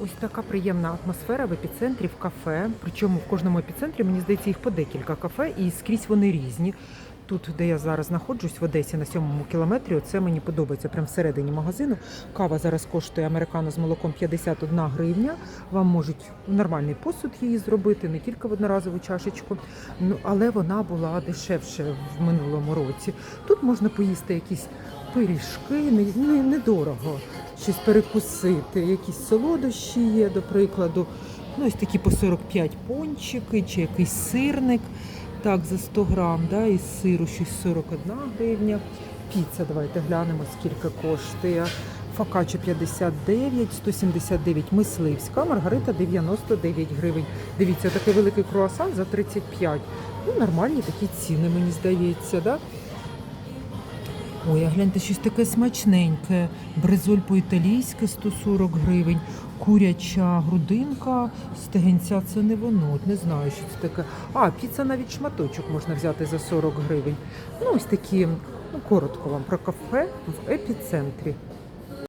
Ось така приємна атмосфера в епіцентрі в кафе. Причому в кожному епіцентрі, мені здається, їх по декілька кафе, і скрізь вони різні. Тут, де я зараз знаходжусь, в Одесі на сьомому кілометрі, це мені подобається прямо всередині магазину. Кава зараз коштує американо з молоком 51 гривня. Вам можуть нормальний посуд її зробити, не тільки в одноразову чашечку. Ну але вона була дешевше в минулому році. Тут можна поїсти якісь пиріжки, не- не- недорого, щось перекусити, якісь солодощі є, до прикладу. Ну, ось такі по 45 пончики чи якийсь сирник. Так, за 100 грам, да, із сиру щось 41 гривня. Піца, давайте глянемо, скільки коштує. Фокаччо 59, 179 мисливська, маргарита 99 гривень. Дивіться, такий великий круасан за 35. Ну, нормальні такі ціни, мені здається, да? Ой, а гляньте, щось таке смачненьке. Бризоль по-італійськи 140 гривень. Куряча грудинка, стегенця це не воно. Не знаю, що це таке. А, піца навіть шматочок можна взяти за 40 гривень. Ну, ось такі, ну, коротко вам про кафе в епіцентрі.